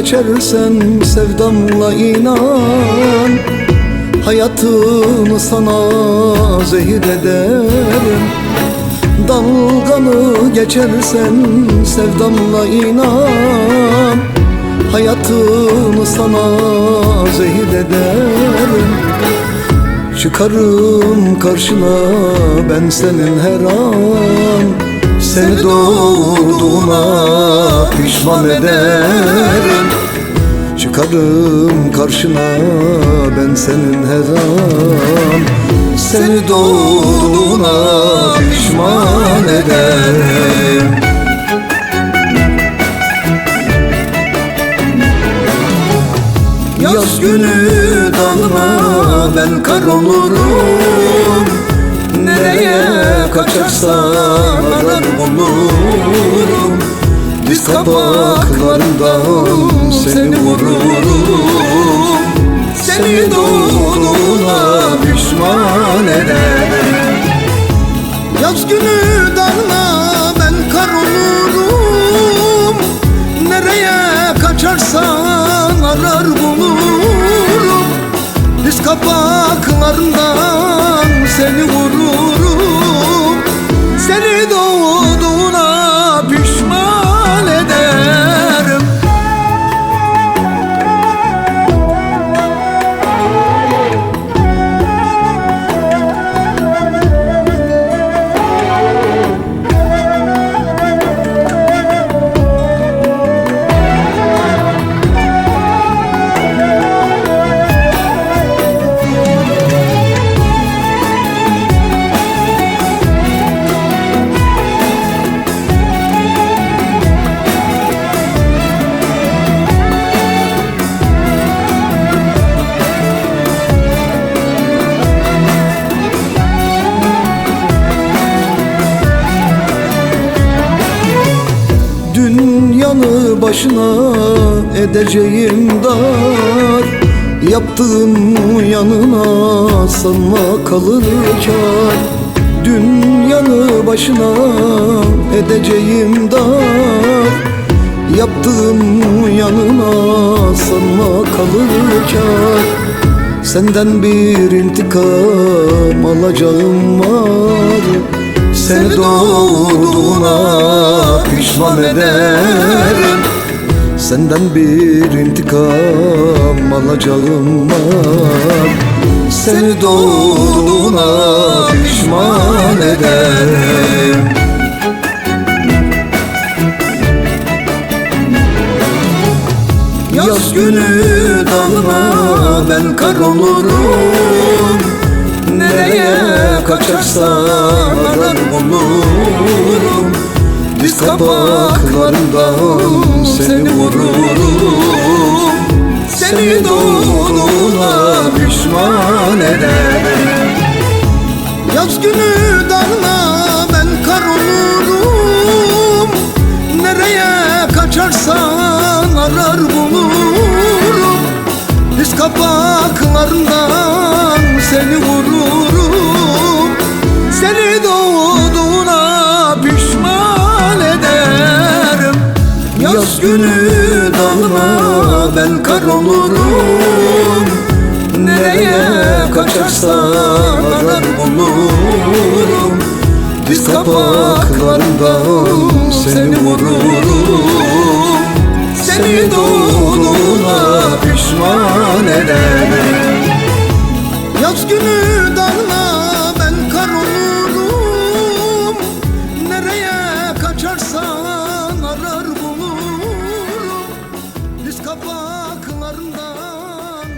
geçersen sevdamla inan. Hayatını sana zehir ederim. Dalganı geçersen sevdamla inan. Hayatını sana zehir ederim. Çıkarım karşına ben senin her an. Seni doğduğuna pişman ederim Çıkarım karşına ben senin her an Seni doğduğuna pişman ederim. Yaz günü dalma ben kar olurum. Nereye kaçarsan arar bulurum Diz kapaklarından seni vururum Seni doğduğuna pişman ederim. Yaz günü dalma ben kar olurum. Nereye kaçarsan arar bulurum. Diz kapaklarından seni vururum başına edeceğim dar. Yaptığım yanına sanma kalır kar Dünyanı başına edeceğim dar. Yaptığım yanına sanma kalır kar Senden bir intikam alacağım var. Seni doğduğuna pişman ederim Senden bir intikam alacağım var Seni doğduğuna pişman ederim. Yaz günü dalma ben kar olurum. Nereye kaçarsan arar bulurum Diz kapaklarından seni vururum. Seni doğduğuna pişman ederim. Yaz günü dalma ben kar olurum. Nereye kaçarsan arar bulurum. Diz kapaklarından seni vururum pişman ederim Yaz günü dalma ben kar olurum. Nereye kaçarsan arar bulurum. Diz kapaklarından